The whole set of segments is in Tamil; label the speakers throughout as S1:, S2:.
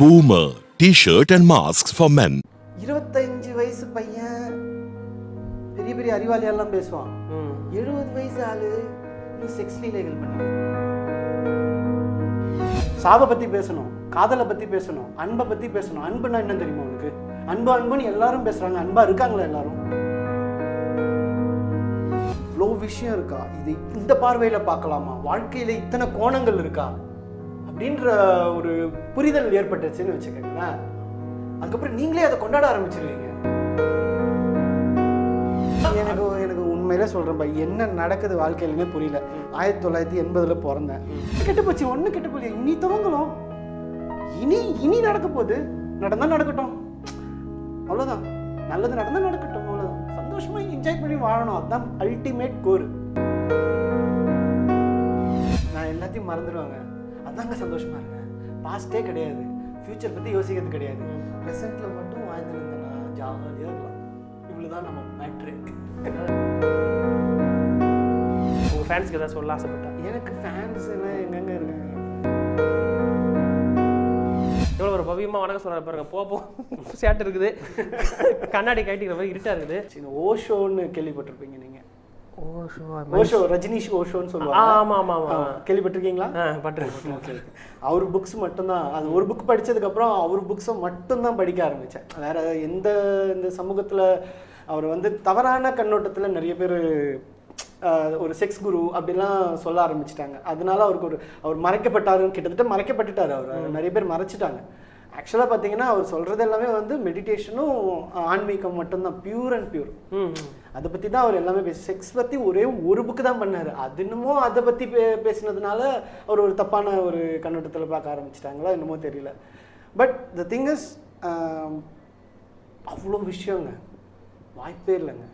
S1: Puma T shirt and mask for men.
S2: இருபத்தஞ்சு வயசு பையன் பெரிய பெரிய அறிவாளியெல்லாம் பேசுவான். எழுபது வயசு ஆளு நீ செக்ஸ் லீலைகள் பண்ண. சாவை பத்தி பேசணும் காதலை பத்தி பேசணும் அன்பை பத்தி பேசணும். அன்புனா என்ன தெரியுமா உனக்கு? அன்பு அன்புன்னு எல்லாரும் பேசுறாங்க. அன்பா இருக்காங்களா எல்லாரும்? இவ்வளோ விஷயம் இருக்கா? இது இந்த பார்வையில் பார்க்கலாமா? வாழ்க்கையில இத்தனை கோணங்கள் இருக்கா? அப்படின்ற ஒரு புரிதல் ஏற்பட்டுச்சுன்னு வச்சுக்கோங்களேன். அதுக்கப்புறம் நீங்களே அதை கொண்டாட ஆரம்பிச்சிருவீங்க. எனக்கு எனக்கு உண்மையிலே சொல்கிறேன் பை என்ன நடக்குது வாழ்க்கையிலுமே புரியல. ஆயிரத்தி தொள்ளாயிரத்தி எண்பதில் பிறந்தேன். கெட்டு போச்சு ஒன்றும் கெட்டு போகல இனி துவங்கலாம் இனி இனி நடக்க போகுது. நடந்தால் நடக்கட்டும். அவ்வளோதான் நல்லது நடந்தால் நடக்கட்டும் அவ்வளோதான் சந்தோஷமா என்ஜாய் பண்ணி வாழணும். அதுதான் அல்டிமேட் கோர் நான் எல்லாத்தையும் மறந்துடுவாங்க. அதாங்க சந்தோஷமா இருக்கேன். பாஸ்டே கிடையாது. ஃப்யூச்சர் பற்றி யோசிக்கிறது கிடையாது. ப்ரெசென்ட்டில் மட்டும் வாழ்ந்துருந்தேன்னா ஜாலியாக இருக்கலாம் இவ்வளோதான் நம்ம மேட்ரு
S3: உங்க ஃபேன்ஸ்க்கு ஏதாவது சொல்ல ஆசைப்பட்டா?
S2: எனக்கு ஃபேன்ஸ் எல்லாம் எங்கெங்க இருக்காங்க?
S3: எவ்வளோ ஒரு பவியமா வணக்கம் சொல்றாரு பாருங்க. போ போ. சேட்டு இருக்குது. கண்ணாடி கட்டிக்கிற மாதிரி இருட்டா இருக்குது.
S2: ஓஷோன்னு கேள்விப்பட்டிருப்பீங்க நீங்கள் ஓஷோ ரஜினிஷ் ஓஷோன்னு சொல்லுவாங்க.
S3: ஆமா ஆமா ஆமா
S2: கேள்விப்பட்டிருக்கீங்களா?
S3: ஆ பட்டுருக்கு
S2: ஓகே அவர் புக்ஸ் மட்டும்தான். அது ஒரு புக் படிச்சதுக்கப்புறம் அவர் புக்ஸை மட்டும்தான் படிக்க ஆரம்பித்தேன் வேற எந்த இந்த சமூகத்தில் அவர் வந்து தவறான கண்ணோட்டத்தில் நிறைய பேர் ஒரு செக்ஸ் குரு அப்படிலாம் சொல்ல ஆரம்பிச்சிட்டாங்க. அதனால அவருக்கு ஒரு அவர் மறைக்கப்பட்டாருன்னு கிட்டத்தட்ட மறைக்கப்பட்டுட்டார் அவர். நிறைய பேர் மறைச்சிட்டாங்க. ஆக்சுவலாக பார்த்தீங்கன்னா அவர் சொல்கிறது எல்லாமே வந்து மெடிடேஷனும் ஆன்மீகம் மட்டும்தான். பியூர் அண்ட் பியூர்
S3: ம்
S2: அதை பற்றி தான் அவர் எல்லாமே பேசி செக்ஸ் பற்றி ஒரே ஒரு புக்கு தான் பண்ணார். அது என்னமோ அதை பற்றி பே பேசினதுனால அவர் ஒரு தப்பான ஒரு கண்ணோட்டத்தில் பார்க்க ஆரம்பிச்சிட்டாங்களா என்னமோ தெரியல. பட் த திங் இஸ் அவ்வளோ விஷயங்க. வாய்ப்பே இல்லைங்க.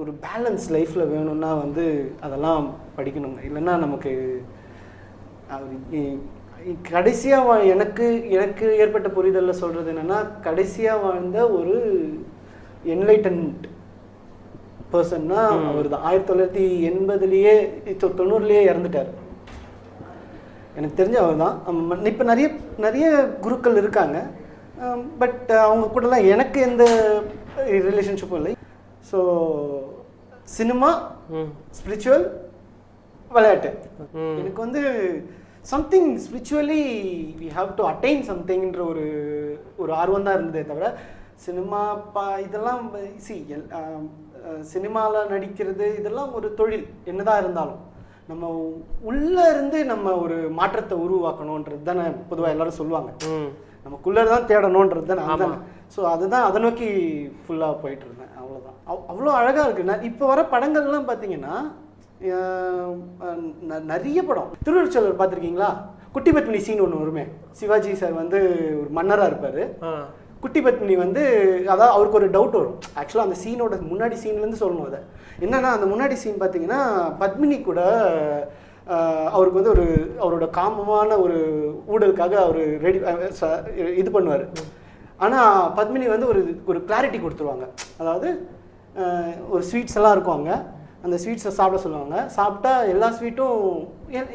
S2: ஒரு பேலன்ஸ் லைஃப்பில் வேணும்னா வந்து அதெல்லாம் படிக்கணுங்க. இல்லைன்னா நமக்கு கடைசியாக எனக்கு எனக்கு ஏற்பட்ட புரிதலில் சொல்கிறது என்னென்னா கடைசியாக வாழ்ந்த ஒரு என்லைட்டன்ட் பர்சன்னா அவர் தான் ஆயிரத்தி தொள்ளாயிரத்தி எண்பதுலேயே தொண்ணூறுலேயே இறந்துட்டார். எனக்கு தெரிஞ்ச அவர் தான் இப்போ நிறைய நிறைய குருக்கள் இருக்காங்க. பட் அவங்க கூடலாம் எனக்கு எந்த ரிலேஷன்ஷிப்பும் இல்லை. ஸோ சினிமா ஸ்பிரிச்சுவல் விளையாட்டு. எனக்கு வந்து something spiritually we have to attain சம்திங்ன்ற ஒரு ஒரு ஆர்வம் தான் இருந்ததே தவிர சினிமா பா இதெல்லாம் சி எல் சினிமாவில் நடிக்கிறது இதெல்லாம் ஒரு தொழில் என்னதான் இருந்தாலும். நம்ம உள்ள இருந்து நம்ம ஒரு மாற்றத்தை உருவாக்கணுன்றது தானே பொதுவாக எல்லாரும் சொல்லுவாங்க. நமக்குள்ளே தான் தேடணுன்றது தானே. அதுதானே ஸோ அதுதான் அதை நோக்கி ஃபுல்லாக போயிட்டு இருந்தேன் அவ்வளோதான் அவ் அவ்வளோ அழகாக இருக்கு. நான் இப்போ வர படங்கள்லாம் பார்த்தீங்கன்னா நிறைய படம். திருவள்ளுவர் பார்த்துருக்கீங்களா? குட்டி பத்மினி சீன் ஒன்று வருமே. சிவாஜி சார் வந்து ஒரு மன்னராக இருப்பார். குட்டி பத்மினி வந்து அதாவது அவருக்கு ஒரு டவுட் வரும். ஆக்சுவலாக அந்த சீனோட முன்னாடி சீன்லேருந்து சொல்லணும் அதை. என்னன்னா அந்த முன்னாடி சீன் பார்த்தீங்கன்னா பத்மினி கூட அவருக்கு வந்து ஒரு அவரோட காமமான ஒரு ஊழலுக்காக அவர் ரெடி இது பண்ணுவார். ஆனால் பத்மினி வந்து ஒரு ஒரு கிளாரிட்டி கொடுத்துருவாங்க. அதாவது ஒரு ஸ்வீட்ஸ் எல்லாம் இருக்கும் அங்கே. அந்த ஸ்வீட்ஸை சாப்பிட சொல்லுவாங்க. சாப்பிட்டா எல்லா ஸ்வீட்டும்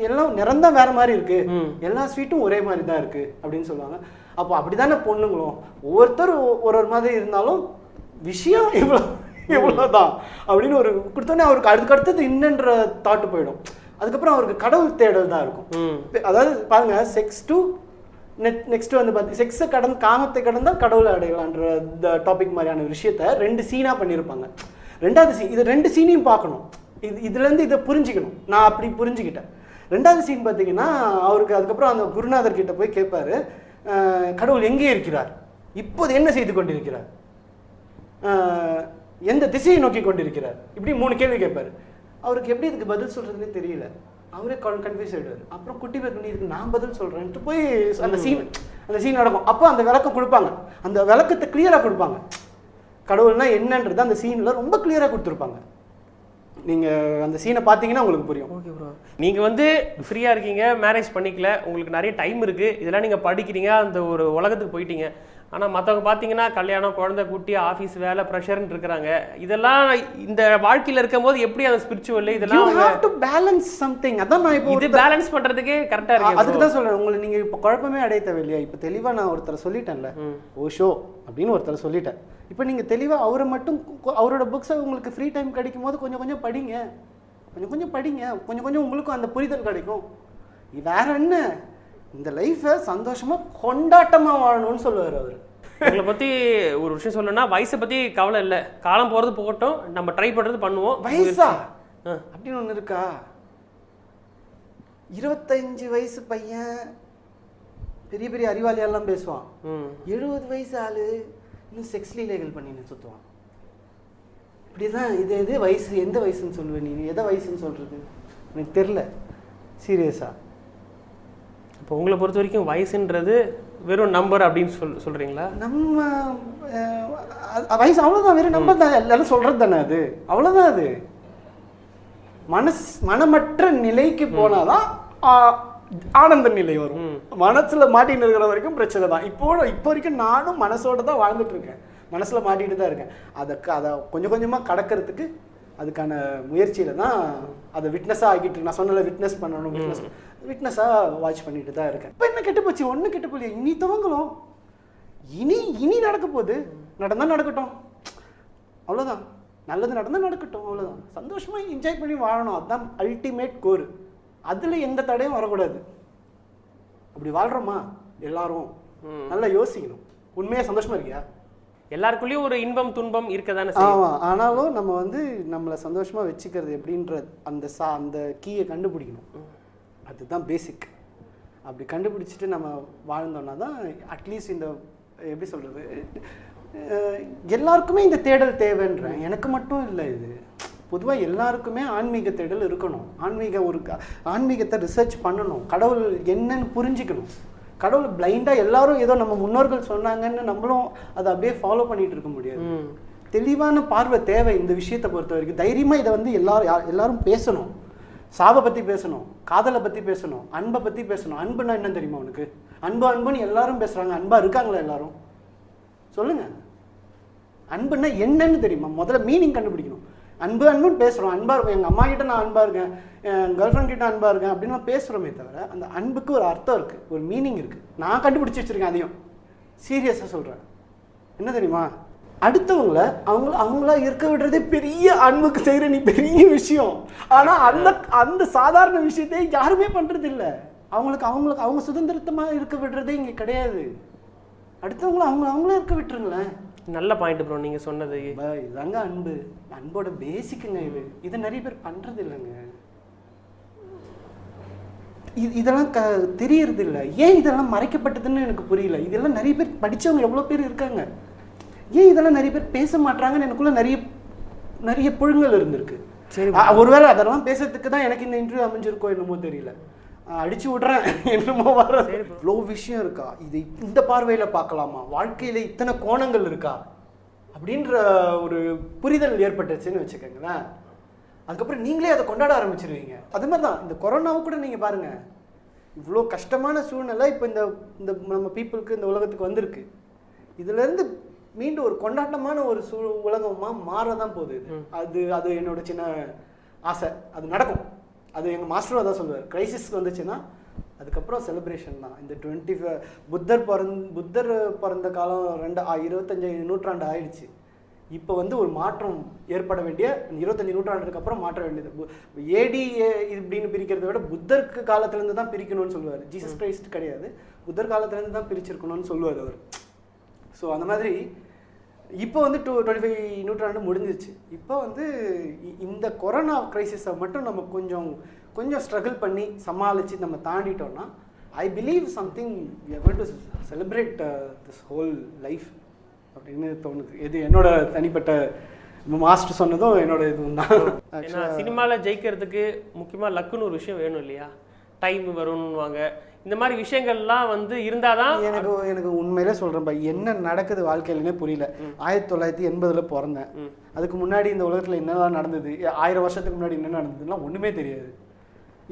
S2: எல்லாம் நிறந்தான் வேற மாதிரி இருக்கு. எல்லா ஸ்வீட்டும் ஒரே மாதிரி தான் இருக்கு அப்படின்னு சொல்லுவாங்க. அப்போ அப்படிதானே பொண்ணுங்களும்? ஒவ்வொருத்தர் ஒரு ஒரு மாதிரி இருந்தாலும் விஷயம் இவ்வளோ இவ்வளோதான் அப்படின்னு ஒரு கொடுத்தோன்னே அவருக்கு அதுக்கு அடுத்தது இன்னன்ற தாட்டு போயிடும். அதுக்கப்புறம் அவருக்கு கடவுள் தேடல் தான் இருக்கும். அதாவது பாருங்க செக்ஸ் டு நெட் நெக்ஸ்ட் வந்து பார்த்து செக்ஸை கடந்து காமத்தை கடந்தால் கடவுளை அடையலான்ற டாபிக் மாதிரியான விஷயத்த ரெண்டு சீனாக பண்ணியிருப்பாங்க. ரெண்டாவது சீன் இது ரெண்டு சீனையும் பார்க்கணும். இது இதுலேருந்து இதை புரிஞ்சுக்கணும். நான் அப்படி புரிஞ்சுக்கிட்டேன். ரெண்டாவது சீன் பார்த்தீங்கன்னா அவருக்கு அதுக்கப்புறம் அந்த குருநாதர் கிட்ட போய் கேட்பாரு கடவுள் எங்கே இருக்கிறார்? இப்போது என்ன செய்து கொண்டிருக்கிறார்? எந்த திசையை நோக்கி கொண்டிருக்கிறார்? இப்படி மூணு கேள்வி கேட்பாரு. அவருக்கு எப்படி இதுக்கு பதில் சொல்றதுன்னே தெரியல. அவரே கன்ஃபியூஸ் ஆயிடுவார். அப்புறம் குட்டி பேர் பண்ணி இதுக்கு நான் பதில் சொல்றேன்ட்டு போய் அந்த சீன் அந்த சீன் நடக்கும். அப்போ அந்த விளக்கம் கொடுப்பாங்க. அந்த விளக்கத்தை கிளியரா கொடுப்பாங்க. கடவுள்னா என்னன்றது அந்த சீன்ல ரொம்ப கிளியரா கொடுத்துருப்பாங்க. நீங்க அந்த சீனை பார்த்தீங்கன்னா உங்களுக்கு புரியும்.
S3: ஓகே ப்ரோ நீங்க வந்து ஃப்ரீயா இருக்கீங்க மேரேஜ் பண்ணிக்கல உங்களுக்கு நிறைய டைம் இருக்கு. இதெல்லாம் நீங்க படிக்கிறீங்க அந்த ஒரு உலகத்துக்கு போயிட்டீங்க. ஆனா மத்தவங்க பாத்தீங்கன்னா கல்யாணம் குழந்தை குட்டி ஆபீஸ் வேலை ப்ரெஷர்னு இருக்கிறாங்க. இதெல்லாம் இந்த வாழ்க்கையில இருக்கும்போது எப்படி அந்த ஸ்பிரிச்சுவல் இதெல்லாம்
S2: ஹேவ் டு பேலன்ஸ் சம்திங் அதான் நான் இப்போ
S3: இது பேலன்ஸ் பண்றதுக்கே கரெக்டா இருக்கு
S2: அதுக்கு தான் சொல்றேன். உங்களை நீங்க இப்போ குழப்பமே அடைய தேவையில்லையா? இப்போ தெளிவா நான் ஒருத்தரை சொல்லிட்டேன்ல. ஓஷோ அப்படின்னு ஒருத்தரை சொல்லிட்டேன். இப்போ நீங்க தெளிவா அவரை மட்டும் அவரோட புக்ஸை உங்களுக்கு ஃப்ரீ டைம் கிடைக்கும் போது கொஞ்சம் கொஞ்சம் படிங்க. கொஞ்சம் கொஞ்சம் படிங்க. கொஞ்சம் கொஞ்சம் உங்களுக்கும் அந்த புரிதல் கிடைக்கும். வேற என்ன? இந்த லைஃப்பை சந்தோஷமா கொண்டாட்டமா வாழணும்னு சொல்லுவார் அவர்.
S3: உங்களை பத்தி ஒரு விஷயம் சொல்லணும்னா வயசை பத்தி கவலை இல்ல. காலம் போறது போகட்டும். நம்ம ட்ரை பண்றது பண்ணுவோம்.
S2: வயசா. அப்படின்னு ஒண்ணு இருக்கா? இருபத்தஞ்சு வயசு பையன் பெரிய பெரிய அறிவாளியெல்லாம் பேசுவான். எழுபது வயசு ஆளு இன்னும் செக்ஸ் லீலைகள் பண்ணின்னு சுத்துவான். இப்படிதான் இது எது வயசு எந்த வயசுன்னு சொல்லுவ நீ? எதை வயசுன்னு சொல்றது? எனக்கு தெரில சீரியஸா
S3: இப்போ உங்களை பொறுத்த வரைக்கும் வயசுன்றது வெறும் நம்பர் அப்படின்னு சொல் சொல்றீங்களா?
S2: நம்ம வயசு அவ்வளோதான் வெறும் நம்ம தான். எல்லாரும் சொல்றது தானே அது? அவ்வளோதான் அது. மனஸ் மனமற்ற நிலைக்கு போனாதான் ஆ, ஆனந்த நிலை வரும். மனசுல மாட்டின்னு இருக்கிற வரைக்கும் பிரச்சனை தான். இப்போ இப்போ வரைக்கும் நானும் மனசோட தான் வாழ்ந்துட்டு இருக்கேன். மனசுல மாட்டிட்டு தான் இருக்கேன். அதை அதை கொஞ்சம் கொஞ்சமா கடக்கிறதுக்கு அதுக்கான முயற்சியில தான் அதை விட்னஸாக ஆகிட்டு. நான் சொன்னல விட்னஸ் பண்ணணும் விட்னஸ் விட்னஸாக வாட்ச் பண்ணிட்டு தான் இருக்கேன். இப்போ என்ன கெட்டு போச்சு? ஒன்றும் கெட்டு போகலையே. இனி துவங்கலாம். இனி இனி நடக்க போகுது. நடந்தா நடக்கட்டும். அவ்வளோதான் நல்லது நடந்தா நடக்கட்டும். அவ்வளோதான் சந்தோஷமா என்ஜாய் பண்ணி வாழணும். அதுதான் அல்டிமேட் கோர் அதுல எந்த தடையும் வரக்கூடாது. அப்படி வாழ்றோமா? எல்லாரும் நல்லா யோசிக்கணும். உண்மையா சந்தோஷமா இருக்கியா?
S3: எல்லாருக்குள்ளேயும் ஒரு இன்பம் துன்பம் இருக்கதானே
S2: ஆமா ஆனாலும் நம்ம வந்து நம்மளை சந்தோஷமா வச்சுக்கிறது எப்படின்ற அந்த சா அந்த கீயை கண்டுபிடிக்கணும். அதுதான் பேசிக் அப்படி கண்டுபிடிச்சிட்டு நம்ம வாழ்ந்தோம்னா தான் அட்லீஸ்ட் இந்த எப்படி சொல்றது? அஹ் எல்லாருக்குமே இந்த தேடல் தேவைன்றேன். எனக்கு மட்டும் இல்லை இது. பொதுவாக எல்லாருக்குமே ஆன்மீக தேடல் இருக்கணும். ஆன்மீக ஒரு ஆன்மீகத்தை ரிசர்ச் பண்ணணும். கடவுள் என்னன்னு புரிஞ்சுக்கணும். கடவுள் பிளைண்டாக எல்லாரும் ஏதோ நம்ம முன்னோர்கள் சொன்னாங்கன்னு நம்மளும் அதை அப்படியே ஃபாலோ பண்ணிட்டு இருக்க முடியாது. தெளிவான பார்வை தேவை இந்த விஷயத்தை பொறுத்த வரைக்கும். தைரியமா இதை வந்து எல்லாரும் எல்லாரும் பேசணும். சாவை பத்தி பேசணும் காதலை பத்தி பேசணும் அன்பை பத்தி பேசணும். அன்புனா என்ன தெரியுமா உனக்கு? அன்பு அன்புன்னு எல்லாரும் பேசுறாங்க. அன்பா இருக்காங்களா எல்லாரும்? சொல்லுங்க. அன்புன்னா என்னன்னு தெரியுமா? முதல்ல மீனிங் கண்டுபிடிக்கணும். அன்பு அன்புன்னு பேசுகிறோம் அன்பாக இருக்கும் எங்கள் அம்மா கிட்ட நான் அன்பாக இருக்கேன். என் கேர்ள் ஃப்ரெண்ட் கிட்ட அன்பாக இருக்கேன் அப்படின்னு நான் பேசுகிறோமே தவிர அந்த அன்புக்கு ஒரு அர்த்தம் இருக்குது ஒரு மீனிங் இருக்குது நான் கண்டுபிடிச்சி வச்சிருக்கேன் அதையும். சீரியஸாக சொல்கிறேன் என்ன தெரியுமா? அடுத்தவங்கள அவங்க அவங்களா இருக்க விடுறதே பெரிய அன்புக்கு செய்கிற நீ பெரிய விஷயம். ஆனால் அந்த அந்த சாதாரண விஷயத்தை யாருமே பண்ணுறது இல்லை அவங்களுக்கு அவங்களுக்கு அவங்க சுதந்திரத்தமாக இருக்க விடுறதே இங்கே கிடையாது. அடுத்தவங்கள அவங்க அவங்களே இருக்க விட்டுருங்களேன்.
S3: நல்ல பாயிண்ட் ப்ரோ நீங்க சொன்னது.
S2: இதாங்க அன்பு. அன்போட பேசிக்குங்க இது. இது நிறைய பேர் பண்றது இல்லைங்க. இது இதெல்லாம் க தெரியறது இல்ல. ஏன் இதெல்லாம் மறைக்கப்பட்டதுன்னு எனக்கு புரியல. இதெல்லாம் நிறைய பேர் படிச்சவங்க எவ்வளவு பேர் இருக்காங்க. ஏன் இதெல்லாம் நிறைய பேர் பேச மாட்றாங்கன்னு எனக்குள்ள நிறைய நிறைய புழுங்கல் இருந்திருக்கு.
S3: சரி
S2: ஒருவேளை அதெல்லாம் பேசுறதுக்கு தான் எனக்கு இந்த இன்டர்வியூ அமைஞ்சிருக்கோ என்னமோ தெரியல. அடிச்சு விடுறேன். என்னமோ வர இவ்வளோ விஷயம் இருக்கா? இது இந்த பார்வையில பார்க்கலாமா? வாழ்க்கையில இத்தனை கோணங்கள் இருக்கா? அப்படின்ற ஒரு புரிதல் ஏற்பட்டுச்சுன்னு வச்சுக்கோங்களேன். அதுக்கப்புறம் நீங்களே அதை கொண்டாட ஆரம்பிச்சிருவீங்க. அது மாதிரி தான் இந்த கொரோனாவை கூட நீங்க பாருங்க. இவ்வளோ கஷ்டமான சூழ்நிலை இப்போ இந்த இந்த நம்ம பீப்புளுக்கு இந்த உலகத்துக்கு வந்திருக்கு. இதுல இருந்து மீண்டும் ஒரு கொண்டாட்டமான ஒரு சூ உலகமா மாறதான் போகுது. அது அது என்னோட சின்ன ஆசை. அது நடக்கும். அது எங்கள் மாஸ்டரும் அதான் சொல்லுவார். கிரைசிஸ் வந்துச்சுன்னா அதுக்கப்புறம் செலிப்ரேஷன் தான். இந்த டுவெண்ட்டி புத்தர் பிறந்த புத்தர் பிறந்த காலம் ரெண்டு இருபத்தஞ்சி இருபத்தஞ்சு நூற்றாண்டு ஆயிடுச்சு. இப்போ வந்து ஒரு மாற்றம் ஏற்பட வேண்டிய இருபத்தஞ்சு நூற்றாண்டுக்கு அப்புறம் மாற்ற வேண்டியது. ஏடி இப்படின்னு பிரிக்கிறத விட புத்தருக்கு காலத்துலேருந்து தான் பிரிக்கணும்னு சொல்லுவார். ஜீசஸ் கிரைஸ்ட் கிடையாது. புத்தர் காலத்துலேருந்து தான் பிரிச்சிருக்கணும்னு சொல்லுவார் அவர். ஸோ அந்த மாதிரி இப்போ வந்து டூ டுவெண்ட்டி ஃபைவ் நூற்றாண்டு முடிஞ்சிச்சு இப்போ வந்து இ- இந்த கொரோனா கிரைசிஸை மட்டும் நம்ம கொஞ்சம் கொஞ்சம் ஸ்ட்ரகிள் பண்ணி சமாளித்து நம்ம தாண்டிட்டோம்னா I believe something to celebrate this whole life அப்படின்னு தோணுது. இது என்னோட தனிப்பட்ட மாஸ்டர் சொன்னதும் என்னோட இதுவும் தான்.
S3: சினிமாவில் ஜெயிக்கிறதுக்கு முக்கியமாக லக்குன்னு ஒரு விஷயம் வேணும் இல்லையா? டைம் வரும்னுவாங்க. இந்த மாதிரி விஷயங்கள்லாம் வந்து இருந்தாதான்
S2: எனக்கு எனக்கு உண்மையிலே சொல்றேன் பா என்ன நடக்குது வாழ்க்கையிலனே புரியல. ஆயிரத்தி தொள்ளாயிரத்தி எண்பதுல பிறந்தேன். அதுக்கு முன்னாடி இந்த உலகத்துல என்னெல்லாம் நடந்தது? ஆயிரம் வருஷத்துக்கு முன்னாடி என்ன நடந்ததுலாம் ஒண்ணுமே தெரியாது.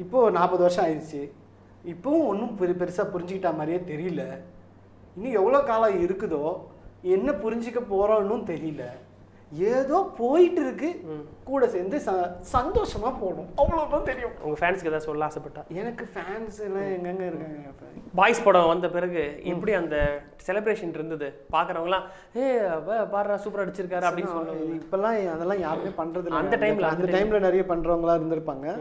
S2: இப்போ நாற்பது வருஷம் ஆயிடுச்சு. இப்போவும் ஒன்றும் பெரு பெருசா புரிஞ்சுக்கிட்ட மாதிரியே தெரியல. இன்னும் எவ்வளோ காலம் இருக்குதோ என்ன புரிஞ்சுக்க போறோம்னு தெரியல. ஏதோ போயிட்டு இருக்கு கூட சேர்ந்து சந்தோஷமா போகணும். அவ்வளோதான் தெரியும்.
S3: உங்க ஃபேன்ஸ்க்கு ஏதாவது சொல்ல ஆசைப்பட்டா?
S2: எனக்கு ஃபேன்ஸ் எல்லாம் எங்கெங்க இருக்காங்க?
S3: பாய்ஸ் படம் வந்த பிறகு எப்படி அந்த செலிப்ரேஷன் இருந்தது. பாக்குறவங்கலாம் ஏ பாடுறா சூப்பரா அடிச்சிருக்காரு அப்படின்னு சொல்லுவாங்க.
S2: இப்பெல்லாம் அதெல்லாம் யாருமே பண்றது.
S3: அந்த timeல,
S2: அந்த டைம்ல நிறைய பண்றவங்களா இருந்திருப்பாங்க.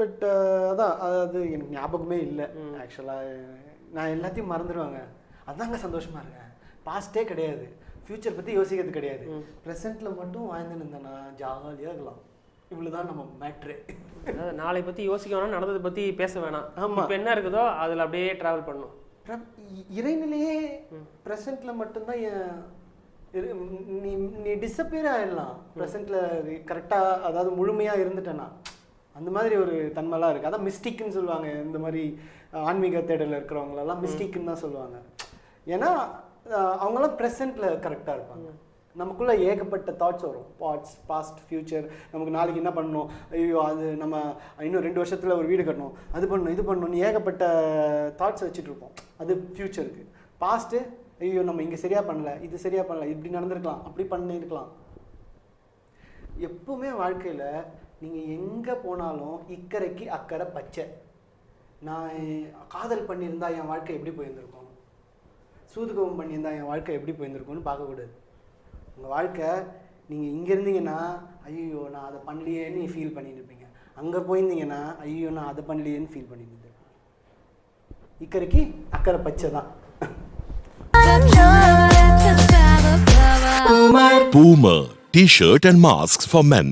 S2: பட் அதான் அது எனக்கு ஞாபகமே இல்லை. ஆக்சுவலா நான் எல்லாத்தையும் மறந்துடுவாங்க அதாங்க சந்தோஷமா இருக்கேன். பாஸ்டே கிடையாது. ஃபியூச்சர் பத்தி யோசிக்கிறது கிடையாது. ப்ரெசென்ட்ல மட்டும் வாழ்ந்து இருந்தேன்னா ஜாலியா இருக்கலாம். இவ்வளவுதான் நம்ம மேட்ரு
S3: அதாவது நாளை பத்தி யோசிக்க வேணாம் நடந்ததை பத்தி பேச வேணாம்.
S2: ஆமா.
S3: இப்போ என்ன இருக்குதோ அதுல அப்படியே டிராவல் பண்ணும்
S2: இறைநிலையே ப்ரெசென்ட்ல மட்டும்தான் என் நீ நீ டிஸப்பியர் ஆயிடலாம். ப்ரெசென்ட்ல கரெக்டா அதாவது முழுமையா இருந்துட்டேன்னா. அந்த மாதிரி ஒரு தன்மைலாம் இருக்கு. அதான் மிஸ்டிக்னு சொல்லுவாங்க. இந்த மாதிரி ஆன்மீக தேடல இருக்கிறவங்களெல்லாம் மிஸ்டிக்னு தான் சொல்லுவாங்க. ஏன்னா அவங்களாம் அவங்கெல்லாம் ப்ரெசென்ட்ல இருப்பாங்க. நமக்குள்ள ஏகப்பட்ட தாட்ஸ் வரும். பாட்ஸ் பாஸ்ட் ஃபியூச்சர் நமக்கு நாளைக்கு என்ன பண்ணணும்? ஐயோ அது நம்ம இன்னும் ரெண்டு வருஷத்தில் ஒரு வீடு கட்டணும். அது பண்ணணும் இது பண்ணணும்னு ஏகப்பட்ட தாட்ஸ் வச்சுட்டு இருப்போம். அது ஃப்யூச்சருக்கு பாஸ்ட்டு ஐயோ நம்ம இங்கே சரியாக பண்ணல இது சரியாக பண்ணல இப்படி நடந்திருக்கலாம் அப்படி பண்ணியிருக்கலாம். எப்பவுமே வாழ்க்கையில் நீங்கள் எங்கே போனாலும் இக்கரைக்கு அக்கறை பச்சை. நான் காதல் பண்ணியிருந்தா என் வாழ்க்கை எப்படி போயிருந்திருக்கும்? சூதுகவம் பண்ணியிருந்தா என் வாழ்க்கை எப்படி போயிருந்திருக்கும்னு பார்க்கக்கூடாது. உங்கள் வாழ்க்கை நீங்கள் இங்கே இருந்தீங்கன்னா ஐயோ நான் அதை பண்ணலையேன்னு ஃபீல் பண்ணிட்டு இருப்பீங்க அங்கே போயிருந்தீங்கன்னா ஐயோ நான் அதை பண்ணலையேன்னு ஃபீல் பண்ணிட்டு இருப்பேன் இக்கரைக்கு அக்கறை பச்சை தான்.
S1: Boomer T-shirt and masks for men.